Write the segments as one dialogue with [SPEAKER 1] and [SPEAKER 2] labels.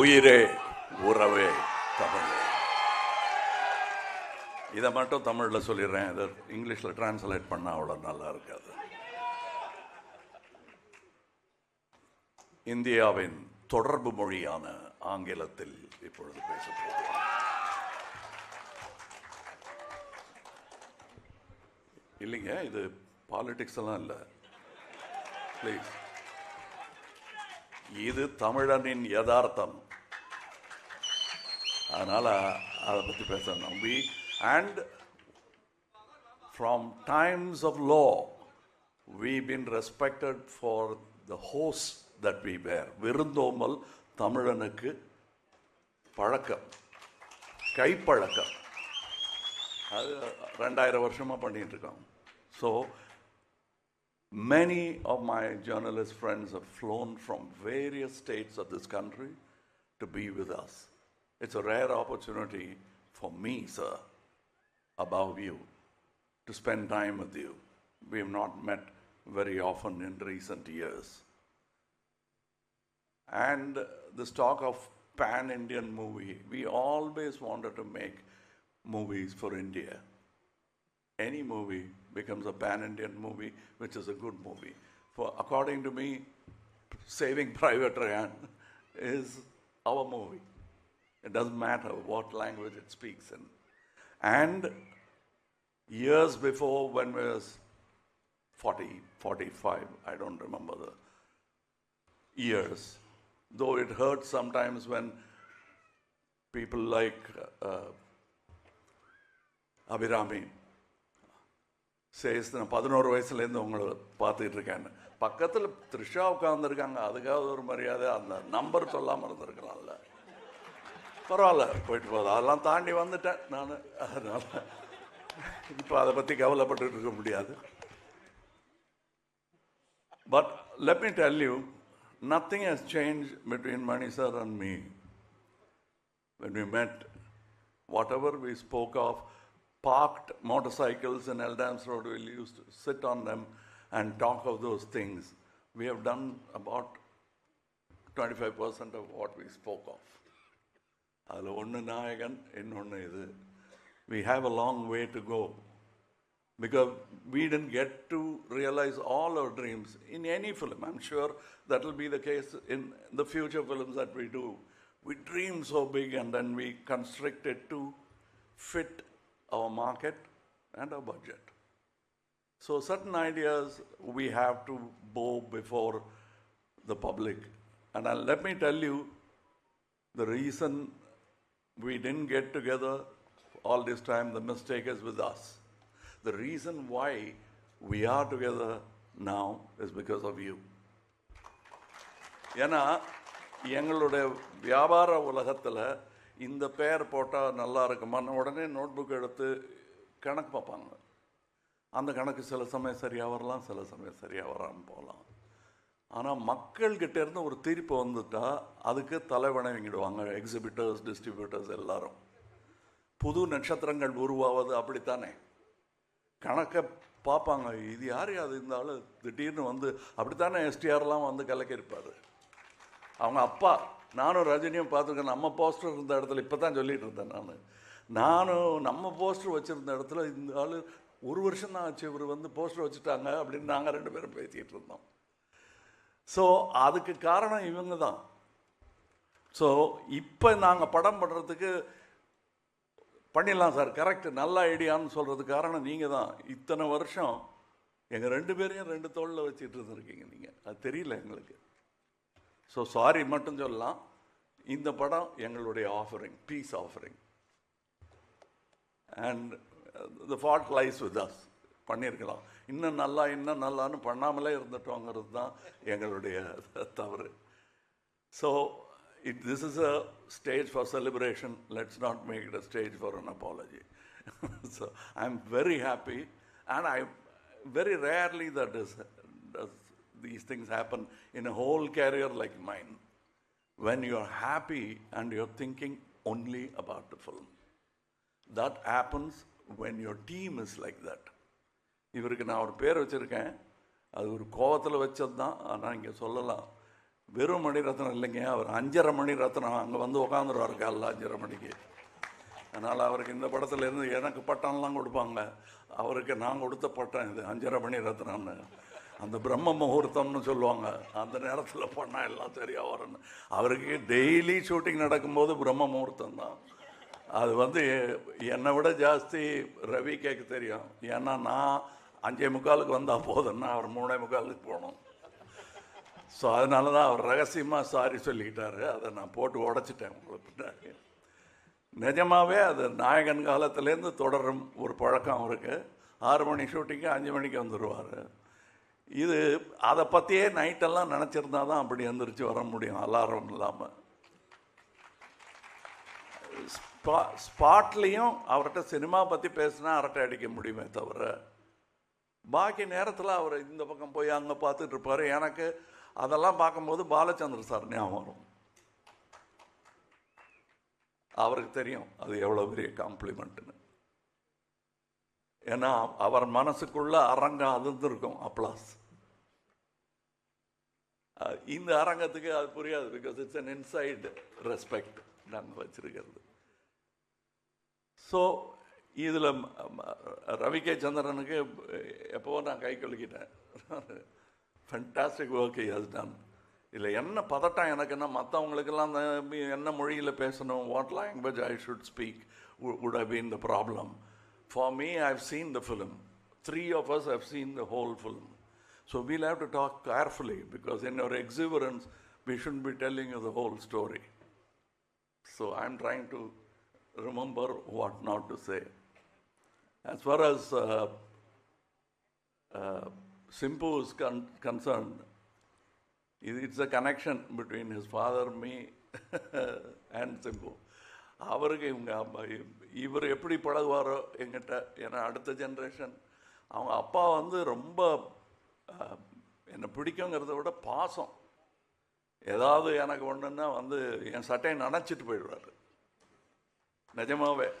[SPEAKER 1] உயிரே உறவே தமிழே. இதை மட்டும் தமிழில் சொல்லிடுறேன். இதை இங்கிலீஷில் டிரான்ஸ்லேட் பண்ணால் அவ்வளோ நல்லா இருக்காது. இந்தியாவின் தொடர்பு மொழியான ஆங்கிலத்தில் இப்பொழுது பேசப்படுகிறோம் இல்லைங்க இது பாலிடிக்ஸ் எல்லாம் இல்லை. ப்ளீஸ் இது தமிழனின் யதார்த்தம். அதனால் அதை பற்றி பேச நம்பி. And from times of law we been respected for the hose that we were விருந்தோமல் தமிழனுக்கு பழக்கம் கைப்பழக்கம். அது ரெண்டாயிரம் வருஷமாக பண்ணிகிட்டு இருக்கோம். So many of my journalist friends have flown various states states this country to be with us. It's a rare opportunity for me, sir, above you, to spend time with you. We have not met very often in recent years. And this talk of pan Indian movie, we always wanted to make movies for India. Any movie becomes a pan Indian movie, which is a good movie. For according to me, Saving Private Ryan is our movie. It doesn't matter what language it speaks in. And years before, when we was 40, 45, I don't remember the years, though it hurts sometimes when people like uh, Abhirami chase நான் பதினோரு வயசுலேருந்து உங்களை பார்த்துட்டு இருக்கேன் பக்கத்தில் த்ரிஷா உட்காந்துருக்காங்க அதுக்காவது ஒரு மரியாதை அந்த நம்பர் சொல்லாமல் இருந்திருக்கலாம்ல பரவாயில்ல போயிட்டு போகுது அதெல்லாம் தாண்டி வந்துட்டேன் நான் அதனால இப்போ அதை பற்றி கவலைப்பட்டு இருக்க முடியாது but let me tell you nothing has changed between Mani sir and me when we met, whatever we spoke of, parked motorcycles in Eldams Road, we used to sit on them and talk of those things. We have done about 25% of what we spoke of. அதில் ஒன்று நாயகன் இன்னொன்று இது we have a long way to go because we didn't get to realize all our dreams in any film. I'm sure that will be the case in the future films that we do. We dream so big and then we constrict it to fit our market and our budget. So, certain ideas we have to bow before the public. And I'll, let me tell you the reason we didn't get together all this time, the mistake is with us. The reason why we are together now is because of you. ஏன்னா எங்களுடைய வியாபார உலகத்தில் இந்த பெயர் போட்டால் நல்லா இருக்குமான்னு உடனே நோட் புக் எடுத்து கணக்கு பார்ப்பாங்க அந்த கணக்கு சில சமயம் சரியாக வரலாம் சில சமயம் சரியாக வராமல் போகலாம் ஆனால் மக்கள்கிட்ட இருந்து ஒரு தீர்ப்பு வந்துட்டால் அதுக்கு தலைவணங்கிடுவாங்க எக்ஸிபிட்டர்ஸ் டிஸ்ட்ரிபியூட்டர்ஸ் எல்லாரும். புது நட்சத்திரங்கள் உருவாவது அப்படித்தானே? கணக்கை பார்ப்பாங்க இது யார் அது இந்த ஆள் திடீர்னு வந்து அப்படித்தானே எஸ்டிஆர்லாம் வந்து கலக்கியிருப்பார். அவங்க அப்பா நானும் ரஜினியும் பார்த்துருக்கேன் நம்ம போஸ்டர் இருந்த இடத்துல இப்போ தான் சொல்லிகிட்டு இருந்தேன் நான். நானும் நம்ம போஸ்டர் வச்சுருந்த இடத்துல இந்த ஆள் ஒரு வருஷம் தான் ஆச்சு இவர் வந்து போஸ்டர் வச்சுட்டாங்க அப்படின்னு நாங்கள் ரெண்டு பேரும் பேசிகிட்டு இருந்தோம். ஸோ அதுக்கு காரணம் இவங்க தான் ஸோ இப்போ நாங்கள் படம் பண்ணுறதுக்கு பண்ணிடலாம் சார் கரெக்ட் நல்ல ஐடியான்னு சொல்கிறதுக்கு காரணம் நீங்கள் தான் இத்தனை வருஷம் எங்கள் ரெண்டு பேரையும் ரெண்டு தோளில் வச்சுட்டு இருந்திருக்கீங்க நீங்கள் அது தெரியல எங்களுக்கு. ஸோ சாரி மட்டும் சொல்லலாம். இந்த படம் எங்களுடைய offering piece offering and the fault lies with us பண்ணியிருக்கலாம். இன்னும் நல்லா இன்னும் நல்லான்னு பண்ணாமலே இருந்துட்டோங்கிறது தான் எங்களுடைய தவறு so it this is a stage for celebration let's not make it a stage for an apology so I am very happy and I very rarely that is these things happen in a whole career like mine. When you're happy and you're thinking only about the film. That happens when your team is like that. இவருக்கு நான் ஒரு பேர் வச்சுருக்கேன். அது ஒரு கோவத்தில் வச்சது தான் ஆனால் இங்கே சொல்லலாம். வெறும் மணி ரத்னம் இல்லைங்க. அவர் அஞ்சரை மணி ரத்னம் அங்கே வந்து உக்காந்துருவார் காலைல அஞ்சரை மணிக்கு. அதனால் அவருக்கு இந்த படத்தில் இருந்து எனக்கு பட்டம்லாம் கொடுப்பாங்க. அவருக்கு நான் கொடுத்த பட்டம் இது அஞ்சரை மணி ரத்னம்னு அந்த பிரம்ம முகூர்த்தம்னு சொல்லுவாங்க. அந்த நேரத்தில் பண்ணால் எல்லாம் சரியாக வரும்னு. அவருக்கு டெய்லி ஷூட்டிங் நடக்கும்போது பிரம்ம முகூர்த்தம் தான் அது வந்து என்னை விட ஜாஸ்தி ரவி கேட்க தெரியும். ஏன்னா நான் அஞ்சே முக்காலுக்கு வந்தால் போதும்னா அவர் மூணே முக்காலுக்கு போகணும். ஸோ அதனால தான் அவர் ரகசியமாக சாரி சொல்லிக்கிட்டாரு. அதை நான் போட்டு உடச்சிட்டேன் உங்களுக்கு பின்னாடி. நிஜமாவே அது நாயகன் காலத்துலேருந்து தொடரும் ஒரு பழக்கம் அவருக்கு. ஆறு மணி ஷூட்டிங்கு அஞ்சு மணிக்கு வந்துடுவார் இது அதை பற்றியே நைட்டெல்லாம் நினச்சிருந்தா தான் அப்படி எந்திரிச்சு வர முடியும் அலாரம் இல்லாமல் ஸ்பா ஸ்பாட்லேயும் அவர்கிட்ட சினிமா பற்றி பேசினா அரட்டை அடிக்க முடியுமே தவிர பாக்கி நேரத்தில் அவர் இந்த பக்கம் போய் அங்கே பார்த்துட்டு இருப்பார். எனக்கு அதெல்லாம் பார்க்கும்போது பாலச்சந்திர சார் ஞாபகம் வரும். அவருக்கு தெரியும் அது எவ்வளோ பெரிய காம்ப்ளிமெண்ட்டுன்னு ஏன்னா அவர் மனசுக்குள்ள அரங்கம் அதிர்ந்திருக்கும் அப்ளாஸ். இந்த அரங்கத்துக்கு அது புரியாது because it's an inside respect நாங்கள் வச்சிருக்கிறது. ஸோ இதில் ரவி கே சந்திரனுக்கு எப்போவோ நான் கை கழுக்கிட்டேன் ஃபண்டாஸ்டிக் ஒர்க் ஹஸ் டன் இதில் என்ன பதட்டம் எனக்குன்னா மற்றவங்களுக்கெல்லாம் என்ன மொழியில் பேசணும் what language I should speak would I been the problem for me I have seen the film three of us have seen the whole film so we'll have to talk carefully because in your experience we should be telling the whole story so I I'm trying to remember what not to say As far as uh, uh, Simpu is con- concerned, it's a connection between his father, me, and Simpu. அவருக்கு இவங்க இவர் எப்படி பழகுவாரோ எங்கிட்ட ஏன்னா அடுத்த generation அவங்க அப்பா வந்து ரொம்ப என்னை பிடிக்குங்கிறத விட பாசம். ஏதாவது எனக்கு ஒன்றுன்னா வந்து என் சட்டையை நனைச்சிட்டு போயிடுவார். நிஜமாவே.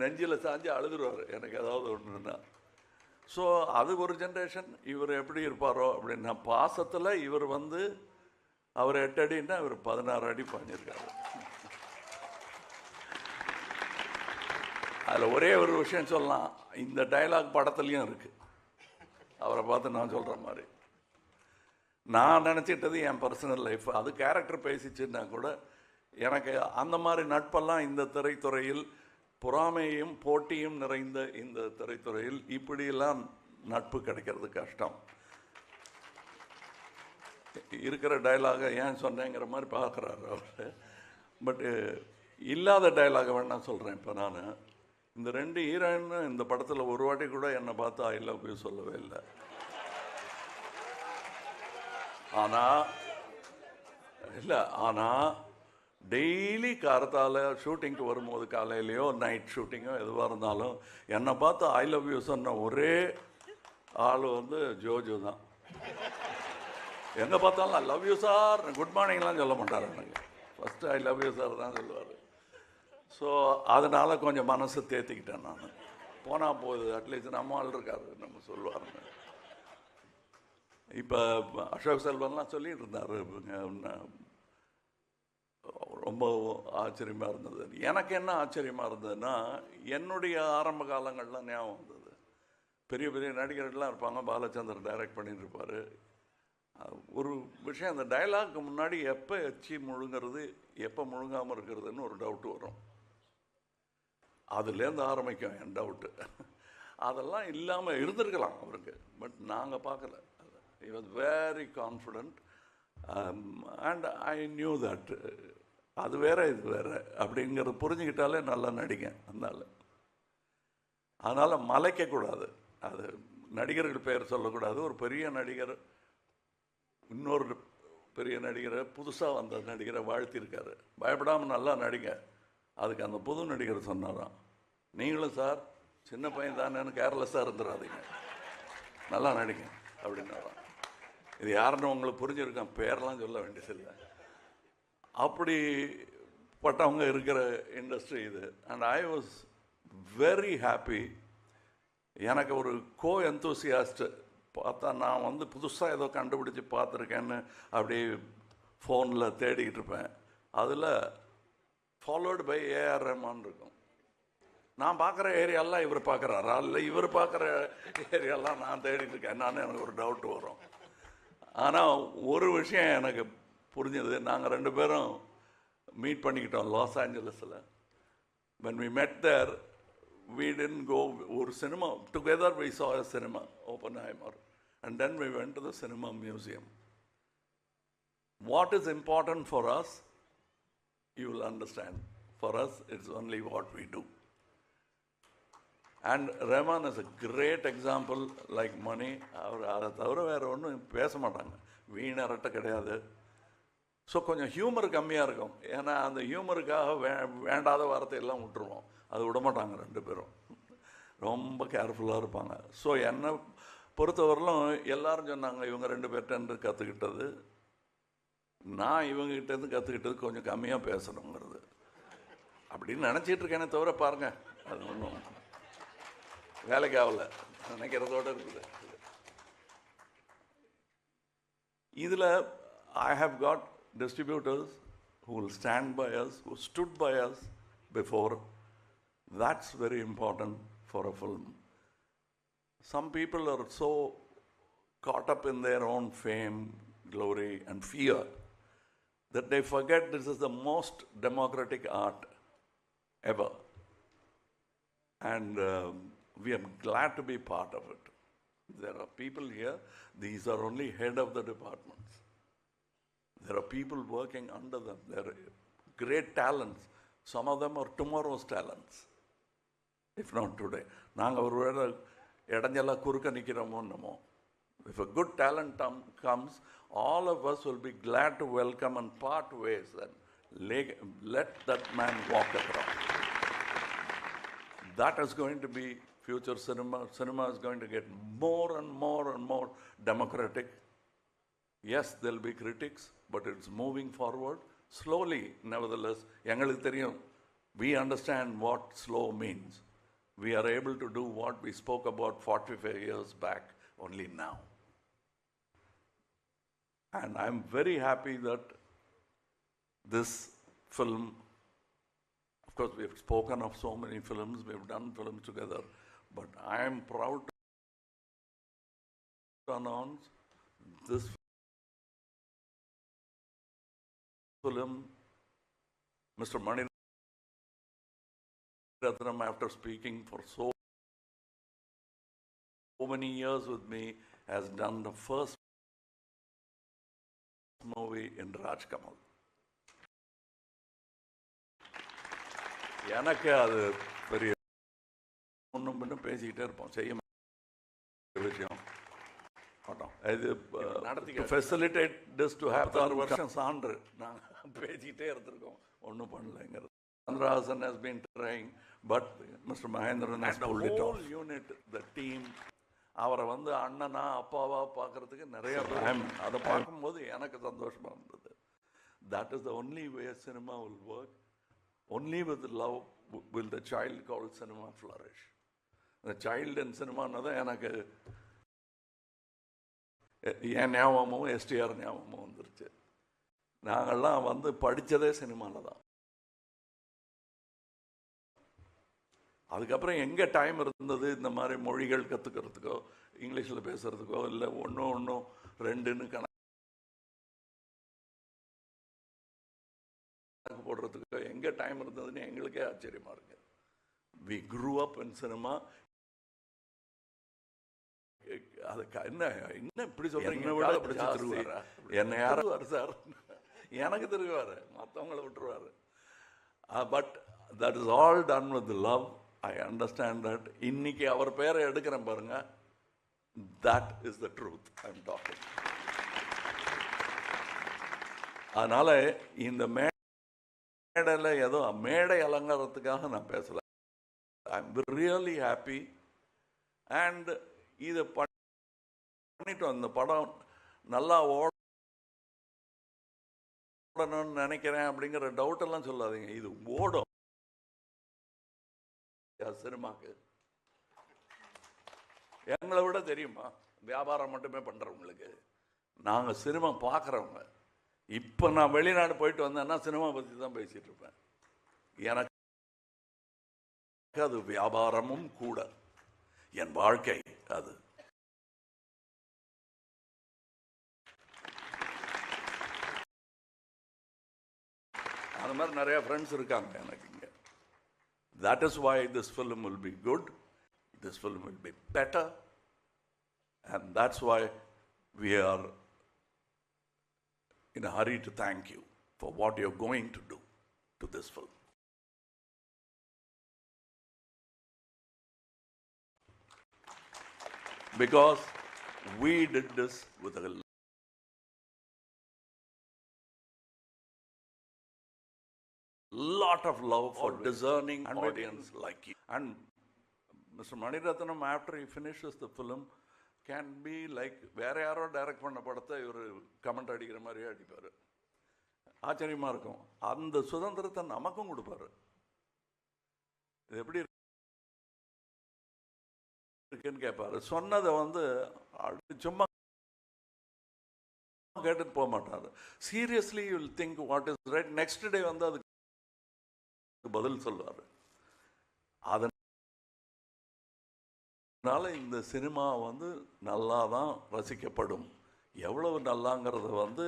[SPEAKER 1] நெஞ்சில் சாஞ்சு அழுதுருவார். எனக்கு ஏதாவது ஒன்றுன்னா ஸோ அது ஒரு ஜென்ரேஷன் இவர் எப்படி இருப்பாரோ அப்படின்னா பாசத்தில் இவர் வந்து அவர் எட்டு அடின்னா இவர் பதினாறு அடி பாஞ்சிருக்காரு. அதில் ஒரே ஒரு விஷயம் சொல்லலாம். இந்த டயலாக் படத்துலையும் இருக்குது அவரை பார்த்து நான் சொல்கிற மாதிரி. நான் நினச்சிட்டது என் பர்சனல் லைஃப் அது கேரக்டர் பேசிச்சுன்னா கூட எனக்கு அந்த மாதிரி நட்பெல்லாம் இந்த திரைத்துறையில் பொறாமையும் போட்டியும் நிறைந்த இந்த திரைத்துறையில் இப்படியெல்லாம் நட்பு கிடைக்கிறது கஷ்டம். இருக்கிற டயலாகை ஏன் சொன்னேங்கிற மாதிரி பார்க்குறாரு அவர். பட்டு இல்லாத டைலாக வேணாம் சொல்கிறேன் இப்போ நான். இந்த ரெண்டு ஹீரோயின் இந்த படத்தில் ஒரு வாட்டி கூட என்னை பார்த்து ஐ லவ் யூ சொல்லவே இல்லை. ஆனால் இல்லை ஆனால் டெய்லி காரத்தால் ஷூட்டிங்க்கு வரும்போது காலையிலையோ நைட் ஷூட்டிங்கோ எதுவாக இருந்தாலும் என்னை பார்த்து ஐ லவ் யூ சொன்ன ஒரே ஆள் வந்து ஜோஜோ தான். எங்கே பார்த்தாலும் I love you sir good மார்னிங்லாம் சொல்ல மாட்டார் எனக்கு. First I love you sir தான் சொல்லுவார். ஸோ அதனால் கொஞ்சம் மனசு தேத்திக்கிட்டேன் நான். போனால் போகுது அட்லீஸ்ட் நம்ம ஆள் இருக்காரு நம்ம சொல்லுவாருங்க. இப்போ அசோக் செல்வன்லாம் சொல்லிட்டு இருந்தார் ரொம்ப ஆச்சரியமாக இருந்தது. எனக்கு என்ன ஆச்சரியமாக இருந்ததுன்னா என்னுடைய ஆரம்ப காலங்கள்லாம் ஞாபகம் வந்தது. பெரிய பெரிய நடிகர்கள்லாம் இருப்பாங்க பாலச்சந்தர் டைரக்ட் பண்ணிட்டு ஒரு விஷயம் அந்த டைலாக்கு முன்னாடி எப்போ எச்சி முழுங்கிறது எப்போ முழுங்காமல் இருக்கிறதுன்னு ஒரு டவுட் வரும். அதுலேருந்து ஆரம்பிக்கும் என் டவுட்டு அதெல்லாம் இல்லாமல் இருந்திருக்கலாம் அவருக்கு பட் நாங்கள் பார்க்கல. I was very confident and I knew that அது வேற இது வேற அப்படிங்கிறத புரிஞ்சுக்கிட்டாலே நல்லா நடிங்க அதனால். அதனால் மலைக்கக்கூடாது அது நடிகர்கள் பெயர் சொல்லக்கூடாது. ஒரு பெரிய நடிகர் இன்னொரு பெரிய நடிகரை புதுசாக வந்த நடிகரை வாழ்த்திருக்காரு. பயப்படாமல் நல்லா நடிங்க அதுக்கு அந்த புது நடிகர் சொன்னாராம். நீங்களும் சார் சின்ன பையன் தானேன்னு கேர்லெஸ்ஸாக இருந்துடாதீங்க நல்லா நடிங்க அப்படின்னாராம். இது யாருன்னு உங்களுக்கு புரிஞ்சிருக்கேன் பேரெலாம் சொல்ல வேண்டியதில்லை. அப்படிப்பட்டவங்க இருக்கிற இண்டஸ்ட்ரி இது. And I was very happy எனக்கு ஒரு கோ எந்தூசியாஸ்ட் பார்த்தா நான் வந்து புதுசாக ஏதோ கண்டுபிடிச்சி பார்த்துருக்கேன்னு அப்படி ஃபோனில் தேடிக்கிட்டு இருப்பேன். அதில் ஃபாலோடு பை ஏஆர் ரஹ்மான் இருக்கும். நான் பார்க்குற ஏரியாலாம் இவர் பார்க்குறாரா? இல்லை இவர் பார்க்குற ஏரியாலாம் நான் தேடிட்டு இருக்கேன். என்னன்னு எனக்கு ஒரு டவுட் வரும். ஆனால் ஒரு விஷயம் எனக்கு புரிஞ்சது நாங்கள் ரெண்டு பேரும் மீட் பண்ணிக்கிட்டோம் லாஸ் ஏஞ்சலஸில் வென் வி மெட் தேர் we கோ ஒரு cinema together we saw a cinema Oppenheimer and then we went to the cinema museum what is important for us you will understand for us it's only what we do and Rahman is a great example like Mani அவர் அதை தவிர வேறு ஒன்றும் பேச மாட்டாங்க. வீணரட்ட கிடையாது. So கொஞ்சம் humour கம்மியாக இருக்கும். ஏன்னா அந்த ஹியூமருக்காக வே வேண்டாத வார்த்தையெல்லாம் விட்டுருவோம். அது விட மாட்டாங்க ரெண்டு பேரும். ரொம்ப கேர்ஃபுல்லாக இருப்பாங்க. ஸோ என்னை பொறுத்தவரையிலும் எல்லாரும் சொன்னாங்க இவங்க ரெண்டு பேர்கிட்ட கற்றுக்கிட்டது நான் இவங்ககிட்டேருந்து கற்றுக்கிட்டது கொஞ்சம் கம்மியாக பேசணுங்கிறது. அப்படின்னு நினச்சிட்டு இருக்கேனே தவிர பாருங்கள் அது ஒன்றும் வேலைக்கு ஆகல நினைக்கிறதோட இருக்குது இதில் I have got distributors who will stand by us, who stood by us before. That's very important for a film. Some people are so caught up in their own fame, glory, and fear that they forget this is the most democratic art ever. And um, we are glad to be part of it. There are people here, these are only head of the departments. There are people working under them. They're great talents. Some of them are tomorrow's talents, if not today. நாங்கள் ஒரு வேளை இடைஞ்செல்லாம் குறுக்க நிற்கிறோமோ என்னமோ If a good talent tom- comes, all of us will be glad to welcome and part ways and lay- let that man walk across. That is going to be future cinema. Cinema is going to get more and more and more democratic. Yes, there'll be critics, but it's moving forward slowly, nevertheless. எங்களுக்கு தெரியும் we understand what slow means. We are able to do what we spoke about 45 years back only now. And I'm very happy that this film, of course, we've spoken of so many films, we've done films together, but I am proud to announce this film, Mr. Mani Ratnam, after speaking for so many years with me, has done the first movie in Raj Kamal. எனக்கு அது பெரிய ஒன்றும் பின்னும் பேசிக்கிட்டே இருப்போம். செய்ய விஷயம். மாட்டோம். இது நடத்தி ஃபெசிலிட்டேட் திஸ் டு ஹேவ் ஆறு வருஷம். சான்று. நாங்கள் பேசிக்கிட்டே இருந்திருக்கோம். ஒன்றும் பண்ணலைங்கிறது. Chandrahasan has been trying but mister Mahendran has pulled it all unit the team அவரை வந்து அண்ணனா அப்பாவா பார்க்கறதுக்கு நிறைய அதை பார்க்கும்போது எனக்கு சந்தோஷமா இருந்தது. That is the only way cinema will work only with love will the child call cinema flourish இந்த சைல்டு அண்ட் சினிமான்னு தான் எனக்கு என் ஞாபகமும் எஸ்டிஆர் ஞாபகமும் வந்துருச்சு. நாங்கள்லாம் வந்து படித்ததே சினிமாவில் தான். அதுக்கப்புறம் எங்கே டைம் இருந்தது? இந்த மாதிரி மொழிகள் கற்றுக்கிறதுக்கோ இங்கிலீஷில் பேசுகிறதுக்கோ இல்லை ஒன்றும் ஒன்றும் ரெண்டுன்னு கணக்கு போடுறதுக்கோ எங்கே டைம் இருந்ததுன்னு எங்களுக்கே ஆச்சரியமாக இருக்கு. We grew up in cinema அது என்ன என்ன இப்படி சொல்றீங்க?
[SPEAKER 2] என்னை
[SPEAKER 1] யாரும் சார். எனக்கு திருவாரு. மற்றவங்கள விட்டுருவாரு. But that is all done with love I understand that இன்னைக்கு அவர் பேரை எடுக்கிறேன் பாருங்க. That is the truth I am talking அதனால இந்த மேடையில் ஏதோ மேடை அலங்காரத்துக்காக நான் பேசல. I am really happy and இதை பண்ணிட்டோம். இந்த படம் நல்லா ஓடணும்னு நினைக்கிறேன் அப்படிங்கிற டவுட் எல்லாம் சொல்லாதீங்க. இது ஓடும். சினிமாக்கு. எங்களை விட தெரியுமா? வியாபாரம் மட்டுமே பண்றவங்களுக்கு நாங்க சினிமா பார்க்குறவங்க இப்போ நான் வெளிநாடு போயிட்டு வந்தேன்னா சினிமா பற்றி தான் பேசிட்டு இருப்பேன். எனக்கு அது வியாபாரமும் கூட. என் வாழ்க்கை அது அந்த மாதிரி நிறைய ஃப்ரெண்ட்ஸ் இருக்காங்க எனக்கு இங்கே. That is why this film will be good this film will be better and that's why we are in a hurry to thank you for what you're going to do to this Because we did this with a lot of love for discerning audience like you. And Mr. Maniratnam, after he finishes the film, can be like வேற யாரோ direct பண்ண படத்தை இவர் comment அடிக்கிற மாதிரியே அடிப்பார் ஆச்சரியமா இருக்கும் அந்த சுதந்திரத்தை நமக்கும் கொடுப்பாரு இது எப்படி இருக்குன்னு கேட்பாரு. சொன்னதை வந்து சும்மா கேட்டுட்டு போக மாட்டாரு. Seriously will think what is right next day வந்து அதுக்கு பதில் சொல்வார் அதனால இந்த சினிமா வந்து நல்லா தான் ரசிக்கப்படும். எவ்வளவு நல்லாங்கிறத வந்து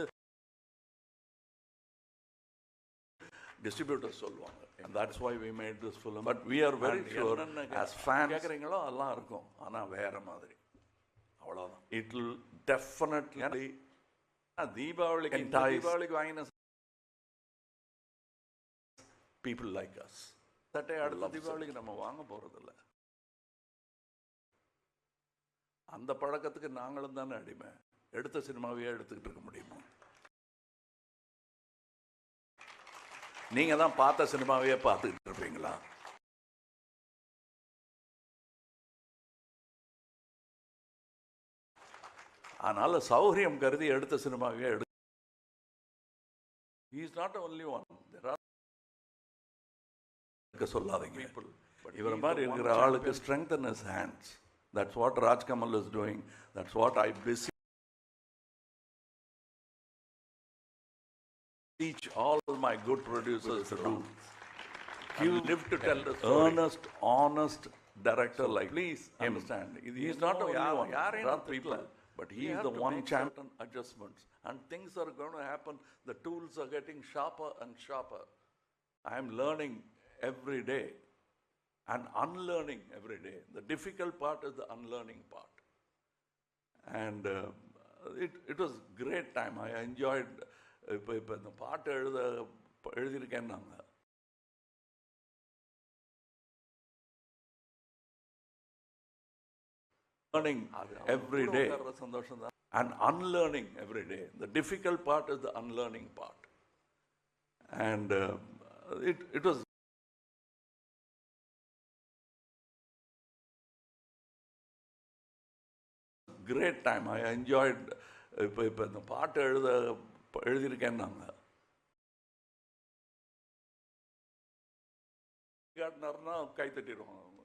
[SPEAKER 1] டிஸ்ட்ரிபியூட்டர் சொல்லுவாங்க. That's why we made this film but we are very sure as fan கேட்குறீங்களோ அதெல்லாம் இருக்கும். ஆனால் வேற மாதிரி. அவ்வளோதான் இட் வில் டெஃபினெட்லி தீபாவளிக்கு தீபாவளிக்கு வாங்கின பீப்புள் லைக் அஸ் சட்டை அடுத்த தீபாவளிக்கு நம்ம வாங்க போகிறதில்ல அந்த பழக்கத்துக்கு நாங்களும் தானே அடிமை. எடுத்த சினிமாவையே எடுத்துக்கிட்டு இருக்க முடியுமா? நீங்க தான் பார்த்த சினிமாவையே பார்த்துக்கிட்டு இருப்பீங்களா? அதனால சௌகரியம் கருதி எடுத்த சினிமாவையே எடு இஸ் நாட் ஒன்லி ஒன் சொல்லாதீங்க. இவரை மாதிரி இருக்கிற ஆளுக்கு strength in his hands That's what Raj Kamal is doing. That's what I beseech all my good producers to do. You live to tell the story. Earnest, honest director like, please understand. He is not the only one, there are people, but he is the one champion adjustments. And things are going to happen. The tools are getting sharper and sharper. I am learning every day and unlearning every day. The difficult part is the unlearning part. And uh, it, it was great time. I enjoyed இப்போ இப்போ இந்த பாட்டு எழுத எழுதியிருக்கேன் நாங்கள் learning every day சந்தோஷம் தான் unlearning every day. The difficult part is the unlearning part. And uh, it, it was great time I enjoyed இப்போ இப்போ இந்த பாட்டு எழுத எழுதியிருக்கேன் நாங்கள் காட்டினார்னா கை தட்டிடுவாங்க அவங்க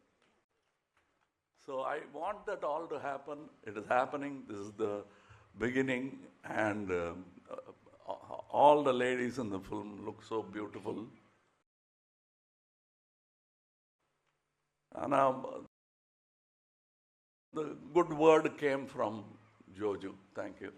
[SPEAKER 1] so I want that all to happen it is happening this is the beginning and all the ladies in the film look so beautiful ஆனால் the good word came from Joju. Thank you.